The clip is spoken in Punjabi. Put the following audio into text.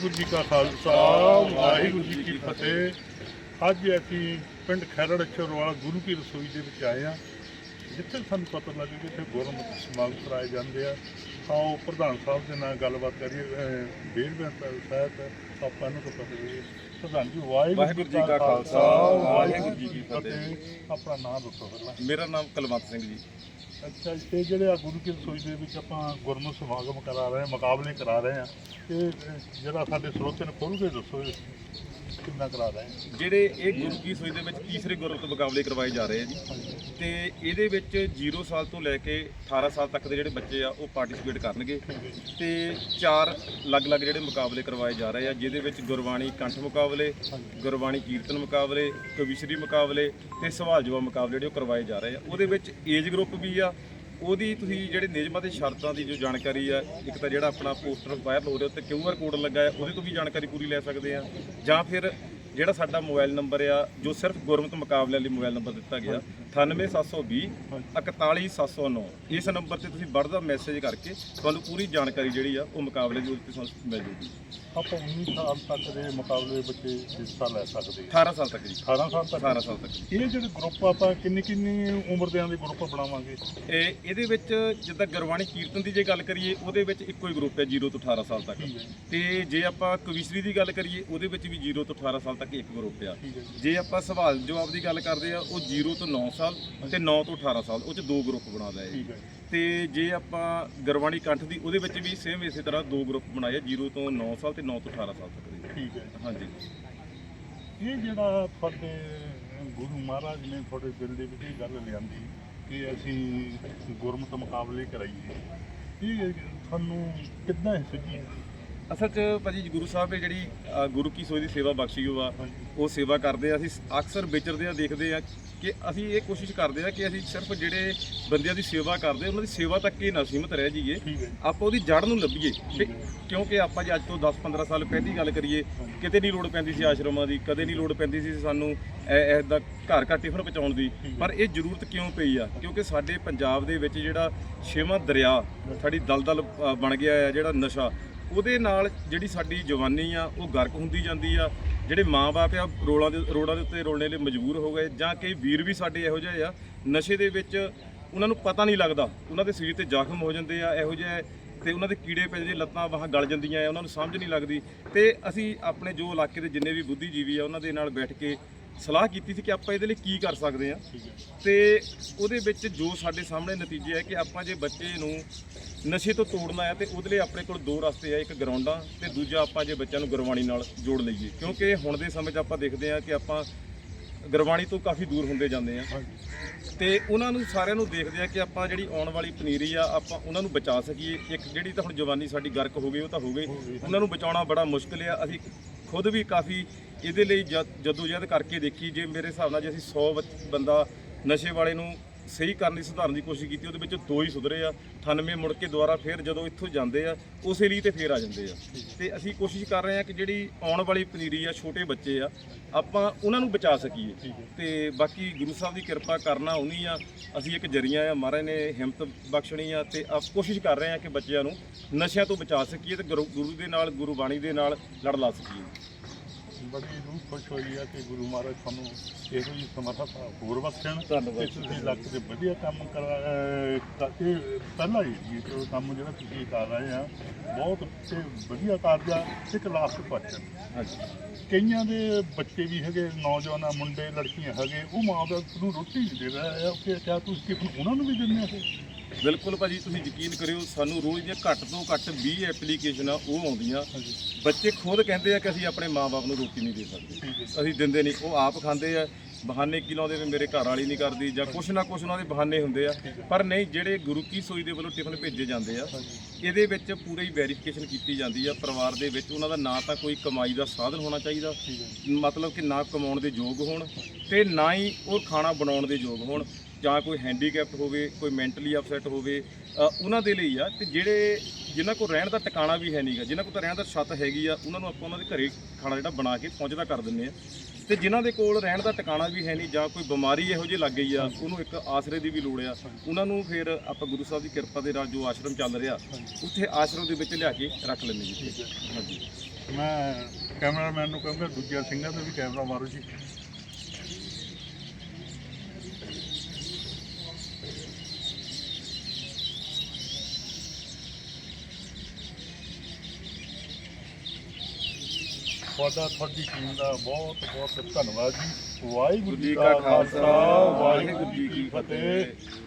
ਵਾਹਿਗੁਰੂ ਜੀ ਕਾ ਖਾਲਸਾ ਵਾਹਿਗੁਰੂ ਜੀ ਕੀ ਫਤਿਹ। ਅੱਜ ਅਸੀਂ ਪਿੰਡ ਖੈਰੜ ਚਰਵਾਲਾ ਗੁਰੂ ਕੀ ਰਸੋਈ ਦੇ ਵਿੱਚ ਆਏ ਆ ਜਿੱਥੇ ਸਾਨੂੰ ਪਤਾ ਲੱਗਾ ਕਿ ਇੱਥੇ ਗੁਰਮਤਿ ਸਮਾਗਮ ਕਰਾਏ ਜਾਂਦੇ ਆ। ਆਓ ਪ੍ਰਧਾਨ ਸਾਹਿਬ ਦੇ ਨਾਲ ਗੱਲਬਾਤ ਕਰੀਏ ਬੇਰ ਬੇਰ ਸਾਹਿਬ ਆਪਾਂ ਨੂੰ ਤਾਂ ਪਤਾ ਹੀ ਹੈ। ਪ੍ਰਧਾਨ ਜੀ ਵਾਹਿਗੁਰੂ ਜੀ ਕਾ ਖਾਲਸਾ ਵਾਹਿਗੁਰੂ ਜੀ ਕੀ ਫਤਿਹ। ਆਪਣਾ ਨਾਮ ਦੱਸੋ ਪਹਿਲਾਂ। ਮੇਰਾ ਨਾਮ ਕੁਲਵੰਤ ਸਿੰਘ ਜੀ। ਅੱਛਾ ਜੀ ਇਹ ਜਿਹੜੇ ਆ ਗੁਰੂ ਕੀ ਰਸੋਈ ਦੇ ਵਿੱਚ ਆਪਾਂ ਗੁਰਮਤਿ ਸਮਾਗਮ ਕਰਾ ਰਹੇ ਹਾਂ ਮੁਕਾਬਲੇ ਕਰਾ ਰਹੇ ਹਾਂ ਇਹ ਅਹ, ਜਿਹੜਾ ਸਾਡੇ ਸਰੋਤੇ ਨੇ ਖੋਲ੍ਹ ਕੇ ਦੱਸੋ ਇਹ ਕਿੰਨਾ ਕਰਾ ਰਹੇ ਹਾਂ? ਜਿਹੜੇ ਇਹ ਗੁਰੂ ਕੀ ਸੋਈ ਦੇ ਵਿੱਚ ਤੀਸਰੇ ਗੁਰਮਤਿ ਮੁਕਾਬਲੇ ਕਰਵਾਏ ਜਾ ਰਹੇ ਆ ਜੀ। ਤੇ ਇਹਦੇ ਵਿੱਚ 0 ਸਾਲ ਤੋਂ ਲੈ ਕੇ 18 ਸਾਲ ਤੱਕ ਦੇ ਜਿਹੜੇ ਬੱਚੇ ਆ, ਉਹ ਪਾਰਟਿਸਿਪੇਟ ਕਰਨਗੇ। ਤੇ ਚਾਰ ਅਲੱਗ-ਅਲੱਗ ਜਿਹੜੇ ਮੁਕਾਬਲੇ ਕਰਵਾਏ ਜਾ ਰਹੇ ਆ, ਜਿਹਦੇ ਵਿੱਚ ਗੁਰਬਾਣੀ ਕੰਠ ਮੁਕਾਬਲੇ, ਗੁਰਬਾਣੀ ਕੀਰਤਨ ਮੁਕਾਬਲੇ, ਕਵਿਸ਼ਰੀ ਮੁਕਾਬਲੇ ਤੇ ਸਵਾਲ ਜਵਾਬ ਮੁਕਾਬਲੇ ਜਿਹੜੇ ਉਹ ਕਰਵਾਏ ਜਾ ਰਹੇ ਆ। ਉਹਦੇ ਵਿੱਚ ਏਜ ਗਰੁੱਪ ਵੀ ਆ ਉਹਦੀ ਤੁਸੀਂ ਜਿਹੜੇ ਨਿਯਮਾਂ ਤੇ ਸ਼ਰਤਾਂ ਦੀ ਜੋ ਜਾਣਕਾਰੀ ਆ, ਇੱਕ ਤਾਂ ਜਿਹੜਾ ਆਪਣਾ ਪੋਸਟਰ ਵਾਇਰਲ ਹੋ ਰਿਹਾ, ਉੱਤੇ ਕਿਊਆਰ ਕੋਡ ਲੱਗਾ ਹੈ, ਉਹਦੇ ਤੋਂ ਵੀ ਜਾਣਕਾਰੀ ਪੂਰੀ ਲੈ ਸਕਦੇ ਆ। ਜਾਂ ਫਿਰ ਜਿਹੜਾ ਸਾਡਾ ਮੋਬਾਈਲ ਨੰਬਰ ਆ ਜੋ ਸਿਰਫ ਗੁਰਮਤ ਮੁਕਾਬਲੇ ਲਈ ਮੋਬਾਈਲ ਨੰਬਰ ਦਿੱਤਾ ਗਿਆ 98720 41709 ਇਸ ਨੰਬਰ ਤੇ ਤੁਸੀਂ WhatsApp ਮੈਸੇਜ ਕਰਕੇ ਤੁਹਾਨੂੰ ਪੂਰੀ ਜਾਣਕਾਰੀ ਜਿਹੜੀ ਆ ਉਹ ਮੁਕਾਬਲੇ ਦੀ ਉੱਤੇ ਤੁਹਾਨੂੰ ਮਿਲ ਜੂਗੀ। ਆਪਾਂ 19 ਸਾਲ ਤੱਕ ਦੇ ਮੁਕਾਬਲੇ ਬੱਚੇ ਹਿੱਸਾ ਲੈ ਸਕਦੇ ਆ 18 ਸਾਲ ਤੱਕ ਜੀ। 18 ਸਾਲ ਤੱਕ? 18 ਸਾਲ ਤੱਕ ਇਹ ਜਿਹੜੇ ਗਰੁੱਪ ਆਪਾਂ ਕਿੰਨੀ ਕਿੰਨੀ ਉਮਰ ਦੇ ਦੇ ਗਰੁੱਪ ਬਣਾਵਾਂਗੇ? ਇਹ ਇਹਦੇ ਵਿੱਚ ਜਿੱਦਾਂ ਗੁਰਬਾਣੀ ਕੀਰਤਨ ਦੀ ਜੇ ਗੱਲ ਕਰੀਏ ਉਹਦੇ ਵਿੱਚ ਇੱਕੋ ਹੀ ਗਰੁੱਪ ਹੈ 0 ਤੋਂ 18 ਸਾਲ ਤੱਕ। ਤੇ ਜੇ ਆਪਾਂ ਕਵਿਸ਼ਰੀ ਦੀ ਗੱਲ ਕਰੀਏ ਉਹਦੇ ਵਿੱਚ ਵੀ 0 ਤੋਂ 18 ਸਾਲ ਤੱਕ ਇੱਕ ਗਰੁੱਪ ਆ ਜੀ। ਆਪਾਂ ਸਵਾਲ ਜਵਾਬ ਦੀ ਗੱਲ ਕਰਦੇ ਆ ਉਹ 0 ਤੋਂ 9 ਸਾਲ ਤੇ 9 ਤੋਂ 18 ਸਾਲ ਉਹ ਚ ਦੋ ਗਰੁੱਪ ਬਣਾ ਲਏ ਤੇ ਜੇ ਆਪਾਂ ਗੁਰਬਾਣੀ ਕੰਠ ਦੀ ਉਹਦੇ ਵਿੱਚ ਵੀ ਸੇਮ ਇਸੇ ਤਰ੍ਹਾਂ ਦੋ ਗਰੁੱਪ ਬਣਾਏ ਆ 0 ਤੋਂ 9 ਸਾਲ ਤੇ 9 ਤੋਂ 18 ਸਾਲ ਤੱਕ ਦੇ। ਠੀਕ ਹੈ। ਹਾਂਜੀ। ਇਹ ਜਿਹੜਾ ਤੁਹਾਡੇ ਗੁਰੂ ਮਹਾਰਾਜ ਨੇ ਤੁਹਾਡੇ ਦਿਲ ਦੇ ਵਿੱਚ ਇਹ ਗੱਲ ਲਿਆਂਦੀ ਕਿ ਅਸੀਂ ਗੁਰਮਤਿ ਮੁਕਾਬਲੇ ਕਰਾਈਏ ਇਹ ਤੁਹਾਨੂੰ ਕਿੱਦਾਂ ਸੁਝੀ ਅਸਲ 'ਚ ਭਾਜੀ ਗੁਰੂ ਸਾਹਿਬ ਨੇ ਜਿਹੜੀ ਅ, ਗੁਰੂ ਕੀ ਸੋਈ ਦੀ ਸੇਵਾ ਬਖਸ਼ੀ ਹੋ ਆ ਉਹ ਸੇਵਾ ਕਰਦੇ ਆ ਅਸੀਂ ਅਕਸਰ ਵਿਚਰਦੇ ਆ ਦੇਖਦੇ ਆ ਕਿ ਅਸੀਂ ਇਹ ਕੋਸ਼ਿਸ਼ ਕਰਦੇ ਆ ਕਿ ਅਸੀਂ ਸਿਰਫ ਜਿਹੜੇ ਬੰਦਿਆਂ ਦੀ ਸੇਵਾ ਕਰਦੇ ਉਹਨਾਂ ਦੀ ਸੇਵਾ ਤੱਕ ਹੀ ਨਾ ਸੀਮਤ ਰਹਿ ਜਾਈਏ ਠੀਕ ਹੈ ਆਪਾਂ ਉਹਦੀ ਜੜ ਨੂੰ ਲੱਭੀਏ। ਤੇ ਕਿਉਂਕਿ ਆਪਾਂ ਜੇ ਅੱਜ ਤੋਂ 10-15 ਸਾਲ ਪਹਿਲੀ ਗੱਲ ਕਰੀਏ ਕਿਤੇ ਨਹੀਂ ਲੋੜ ਪੈਂਦੀ ਸੀ ਆਸ਼ਰਮਾਂ ਦੀ ਕਦੇ ਨਹੀਂ ਲੋੜ ਪੈਂਦੀ ਸੀ ਸਾਨੂੰ ਇਹ ਦਾ ਘਰ ਘਰ ਟਿਫਨ ਪਹੁੰਚਾਉਣ ਦੀ। ਪਰ ਇਹ ਜ਼ਰੂਰਤ ਕਿਉਂ ਪਈ ਆ? ਕਿਉਂਕਿ ਸਾਡੇ ਪੰਜਾਬ ਦੇ ਵਿੱਚ ਜਿਹੜਾ ਛੇਵਾਂ ਦਰਿਆ ਸਾਡੀ ਦਲਦਲ ਅ, ਬਣ ਗਿਆ ਹੈ ਜਿਹੜਾ ਨਸ਼ਾ ਉਹਦੇ ਨਾਲ ਜਿਹੜੀ ਸਾਡੀ ਜਵਾਨੀ ਆ, ਉਹ ਗਰਕ ਹੁੰਦੀ ਜਾਂਦੀ ਆ। ਜਿਹੜੇ ਮਾਪੇ ਆ ਰੋਲਾਂ ਦੇ, ਰੋੜਾਂ ਦੇ ਉੱਤੇ ਰੋਲਣੇ ਲਈ ਮਜਬੂਰ ਹੋ ਗਏ, ਜਾਂ ਕਈ ਵੀਰ ਵੀ ਸਾਡੇ ਇਹੋ ਜਿਹੇ ਆ, ਨਸ਼ੇ ਦੇ ਵਿੱਚ ਉਹਨਾਂ ਨੂੰ ਪਤਾ ਨਹੀਂ ਲੱਗਦਾ। ਉਹਨਾਂ ਦੇ ਸਰੀਰ ਤੇ ਜ਼ਖਮ ਹੋ ਜਾਂਦੇ ਆ, ਇਹੋ ਜਿਹੇ, ਤੇ ਉਹਨਾਂ ਦੇ ਕੀੜੇ ਪੈ ਜਾਂਦੇ ਲੱਤਾਂ ਬਾਹਾਂ ਗਲ ਜਾਂਦੀਆਂ ਆ, ਉਹਨਾਂ ਨੂੰ ਸਮਝ ਨਹੀਂ ਲੱਗਦੀ। ਤੇ ਅਸੀਂ ਆਪਣੇ ਜੋ ਇਲਾਕੇ ਦੇ ਜਿੰਨੇ ਵੀ ਬੁੱਧੀਜੀਵੀ ਆ, ਉਹਨਾਂ ਦੇ ਨਾਲ ਬੈਠ ਕੇ ਸਲਾਹ ਕੀਤੀ ਸੀ ਕਿ ਆਪਾਂ ਇਹਦੇ ਲਈ ਕੀ ਕਰ ਸਕਦੇ ਆ ਤੇ ਉਹਦੇ ਵਿੱਚ ਜੋ ਸਾਡੇ ਸਾਹਮਣੇ ਨਤੀਜੇ ਹੈ ਕਿ ਆਪਾਂ ਜੇ ਬੱਚੇ ਨੂੰ ਨਸ਼ੇ ਤੋਂ ਤੋੜਨਾ ਹੈ ਤੇ ਉਹਦੇ ਲਈ ਆਪਣੇ ਕੋਲ ਦੋ ਰਸਤੇ ਆ ਇੱਕ ਗਰਾਊਂਡਾਂ ਤੇ ਦੂਜਾ ਆਪਾਂ ਜੇ ਬੱਚਿਆਂ ਨੂੰ ਗੁਰਬਾਣੀ ਨਾਲ ਜੋੜ ਲਈਏ। ਕਿਉਂਕਿ ਹੁਣ ਦੇ ਸਮੇਂ 'ਚ ਆਪਾਂ ਦੇਖਦੇ ਆ ਕਿ ਆਪਾਂ ਗੁਰਬਾਣੀ ਤੋਂ ਕਾਫੀ ਦੂਰ ਹੁੰਦੇ ਜਾਂਦੇ ਆ ਤੇ ਉਹਨਾਂ ਨੂੰ ਸਾਰਿਆਂ ਨੂੰ ਦੇਖਦੇ ਆ ਕਿ ਆਪਾਂ ਜਿਹੜੀ ਆਉਣ ਵਾਲੀ ਪਨੀਰੀ ਆ ਆਪਾਂ ਉਹਨਾਂ ਨੂੰ ਬਚਾ ਸਕੀਏ। ਇੱਕ ਜਿਹੜੀ ਤਾਂ ਹੁਣ ਜਵਾਨੀ ਸਾਡੀ ਗਰਕ ਹੋ ਗਈ ਉਹ ਤਾਂ ਹੋ ਗਈ। ਉਹਨਾਂ ਨੂੰ ਬਚਾਉਣਾ ਬੜਾ ਮੁਸ਼ਕਲ ਆ। ਅਸੀਂ ਖੁਦ ਵੀ ਕਾਫੀ ਇਹਦੇ ਲਈ ਜਦੋਜਹਿਦ ਕਰਕੇ ਦੇਖੀ, ਜੇ ਮੇਰੇ ਹਿਸਾਬ ਨਾਲ ਜੇ ਅਸੀਂ 100 ਬੱਚ- ਬੰਦਾ ਨਸ਼ੇ ਵਾਲੇ ਨੂੰ ਸਹੀ ਕਰਨ ਦੀ ਸੁਧਾਰਨ ਦੀ ਕੋਸ਼ਿਸ਼ ਕੀਤੀ, ਉਹਦੇ ਵਿੱਚ ਦੋ ਹੀ ਸੁਧਰੇ ਆ। 98 ਮੁੜ ਕੇ ਦੁਬਾਰਾ ਫੇਰ ਜਦੋਂ ਇੱਥੋਂ ਜਾਂਦੇ ਆ, ਉਸੇ ਲਈ ਤੇ ਫੇਰ ਆ ਜਾਂਦੇ ਆ। ਤੇ ਅਸੀਂ ਕੋਸ਼ਿਸ਼ ਕਰ ਰਹੇ ਆ ਕਿ ਜਿਹੜੀ ਆਉਣ ਵਾਲੀ ਪਨੀਰੀ ਆ, ਛੋਟੇ ਬੱਚੇ ਆ, ਆਪਾਂ ਉਹਨਾਂ ਨੂੰ ਬਚਾ ਸਕੀਏ। ਤੇ ਬਾਕੀ ਗੁਰੂ ਸਾਹਿਬ ਦੀ ਕਿਰਪਾ ਕਰਨਾ ਉਨੀ ਆ। ਅਸੀਂ ਇੱਕ ਜ਼ਰੀਆਂ ਆ, ਮਹਾਰਾਜ ਨੇ ਹਿੰਮਤ ਬਖਸ਼ਣੀ ਆ ਤੇ ਆਪ ਕੋਸ਼ਿਸ਼ ਕਰ ਰਹੇ ਆ ਕਿ ਬੱਚਿਆਂ ਨੂੰ ਨਸ਼ਿਆਂ ਤੋਂ ਬਚਾ ਸਕੀਏ ਤੇ ਗੁਰੂ ਗੁਰੂ ਦੇ ਨਾਲ ਗੁਰੂ ਬਾਣੀ ਦੇ ਨਾਲ ਲੜ ਲਾ ਸਕੀਏ। ਬੜੀ ਰੂਹ ਖੁਸ਼ ਹੋਈ ਆ ਕਿ ਗੁਰੂ ਮਹਾਰਾਜ ਤੁਹਾਨੂੰ ਇਹੋ ਜਿਹੀ ਸਮਰੱਥਾ ਹੋਰ ਬਖਸ਼ਣ ਤੇ ਤੁਸੀਂ ਇਲਾਕੇ ਦੇ ਵਧੀਆ ਕੰਮ ਕਰਾ ਕਰਕੇ ਪਹਿਲਾ ਹੀ ਜੀ ਇਹ ਕੰਮ ਜਿਹੜਾ ਤੁਸੀਂ ਕਰ ਰਹੇ ਆ ਬਹੁਤ ਤੇ ਵਧੀਆ ਕਾਰਜ ਲਾਸਟ ਕੁਐਸਚਨ ਹਾਂਜੀ ਕਈਆਂ ਦੇ ਬੱਚੇ ਵੀ ਹੈਗੇ ਨੌਜਵਾਨ ਮੁੰਡੇ ਲੜਕੀਆਂ ਹੈਗੇ ਉਹ ਮਾਂ ਬਾਪ ਨੂੰ ਰੋਟੀ ਨਹੀਂ ਦੇ ਰਹੇ ਆ ਕਿ ਕਿਆ ਤੁਸੀਂ ਉਹਨਾਂ ਨੂੰ ਵੀ ਦਿੰਦੇ ਆ ਫਿਰ? ਬਿਲਕੁਲ ਭਾਜੀ ਤੁਸੀਂ ਯਕੀਨ ਕਰਿਓ ਸਾਨੂੰ ਰੋਜ਼ ਦੀਆਂ ਘੱਟ ਤੋਂ ਘੱਟ 20 ਐਪਲੀਕੇਸ਼ਨਾਂ ਉਹ ਆਉਂਦੀਆਂ। ਬੱਚੇ ਖੁਦ ਕਹਿੰਦੇ ਆ ਕਿ ਅਸੀਂ ਆਪਣੇ ਮਾਪੇ ਨੂੰ ਰੋਟੀ ਨਹੀਂ ਦੇ ਸਕਦੇ। ਅਸੀਂ ਦਿੰਦੇ ਨਹੀਂ ਉਹ ਆਪ ਖਾਂਦੇ ਆ ਬਹਾਨੇ ਕੀ ਲਾਉਂਦੇ ਵੀ ਮੇਰੇ ਘਰ ਵਾਲੀ ਨਹੀਂ ਕਰਦੀ ਜਾਂ ਕੁਛ ਨਾ ਕੁਛ ਉਹਨਾਂ ਦੇ ਬਹਾਨੇ ਹੁੰਦੇ ਆ। ਪਰ ਨਹੀਂ ਜਿਹੜੇ ਗੁਰੂ ਕੀ ਸੋਈ ਦੇ ਵੱਲੋਂ ਟਿਫਨ ਭੇਜੇ ਜਾਂਦੇ ਆ ਇਹਦੇ ਵਿੱਚ ਪੂਰੀ ਵੈਰੀਫਿਕੇਸ਼ਨ ਕੀਤੀ ਜਾਂਦੀ ਆ। ਪਰਿਵਾਰ ਦੇ ਵਿੱਚ ਉਹਨਾਂ ਦਾ ਨਾ ਤਾਂ ਕੋਈ ਕਮਾਈ ਦਾ ਸਾਧਨ ਹੋਣਾ ਚਾਹੀਦਾ ਮਤਲਬ ਕਿ ਨਾ ਕਮਾਉਣ ਦੇ ਯੋਗ ਹੋਣ ਤੇ ਨਾ ਹੀ ਉਹ ਖਾਣਾ ਬਣਾਉਣ ਦੇ ਯੋਗ ਹੋਣ। ਜਾਂ ਕੋਈ ਹੈਂਡੀਕੈਪਟ ਹੋਵੇ, ਕੋਈ ਮੈਂਟਲੀ ਅਪਸੈਟ ਹੋਵੇ ਉਹਨਾਂ ਦੇ ਲਈ ਆ, ਤੇ ਜਿਹੜੇ ਜਿਨ੍ਹਾਂ ਕੋਲ ਰਹਿਣ ਦਾ ਟਿਕਾਣਾ ਵੀ ਹੈ ਨਹੀਂਗਾ ਜਿਨ੍ਹਾਂ ਕੋਲ ਤਾਂ ਰਹਿਣ ਦਾ ਛੱਤ ਹੈਗੀ ਆ, ਉਹਨਾਂ ਨੂੰ ਆਪਾਂ ਉਹਨਾਂ ਦੇ ਘਰੇ ਖਾਣਾ ਜਿਹੜਾ ਬਣਾ ਕੇ ਪਹੁੰਚਦਾ ਕਰ ਦਿੰਦੇ ਆ। ਤੇ ਜਿਨ੍ਹਾਂ ਦੇ ਕੋਲ ਰਹਿਣ ਦਾ ਟਿਕਾਣਾ ਵੀ ਹੈ ਨਹੀਂ ਜਾਂ ਕੋਈ ਬਿਮਾਰੀ ਇਹੋ ਜਿਹੀ ਲੱਗ ਗਈ ਆ, ਉਹਨੂੰ ਇੱਕ ਆਸਰੇ ਦੀ ਵੀ ਲੋੜ ਆ। ਉਹਨਾਂ ਨੂੰ ਫਿਰ ਆਪਾਂ ਗੁਰੂ ਸਾਹਿਬ ਦੀ ਕਿਰਪਾ ਦੇ ਨਾਲ ਜੋ ਆਸ਼ਰਮ ਚੱਲ ਰਿਹਾ, ਉੱਥੇ ਆਸ਼ਰਮ ਦੇ ਵਿੱਚ ਲਿਆ ਕੇ ਰੱਖ ਲੈਂਦੇ ਜੀ। ਹਾਂਜੀ ਮੈਂ ਕੈਮਰਾਮੈਨ ਨੂੰ ਕਹਾਂਗਾ ਦੂਜਿਆਂ ਸਿੰਘਾਂ ਦਾ ਵੀ ਕੈਮਰਾ ਮਾਰੋ ਜੀ। ਤੁਹਾਡਾ ਤੁਹਾਡੀ ਟੀਮ ਦਾ ਬਹੁਤ ਬਹੁਤ ਧੰਨਵਾਦ ਜੀ। ਵਾਹਿਗੁਰੂ ਜੀ ਕਾ ਖਾਲਸਾ ਵਾਹਿਗੁਰੂ ਜੀ ਕੀ ਫਤਿਹ।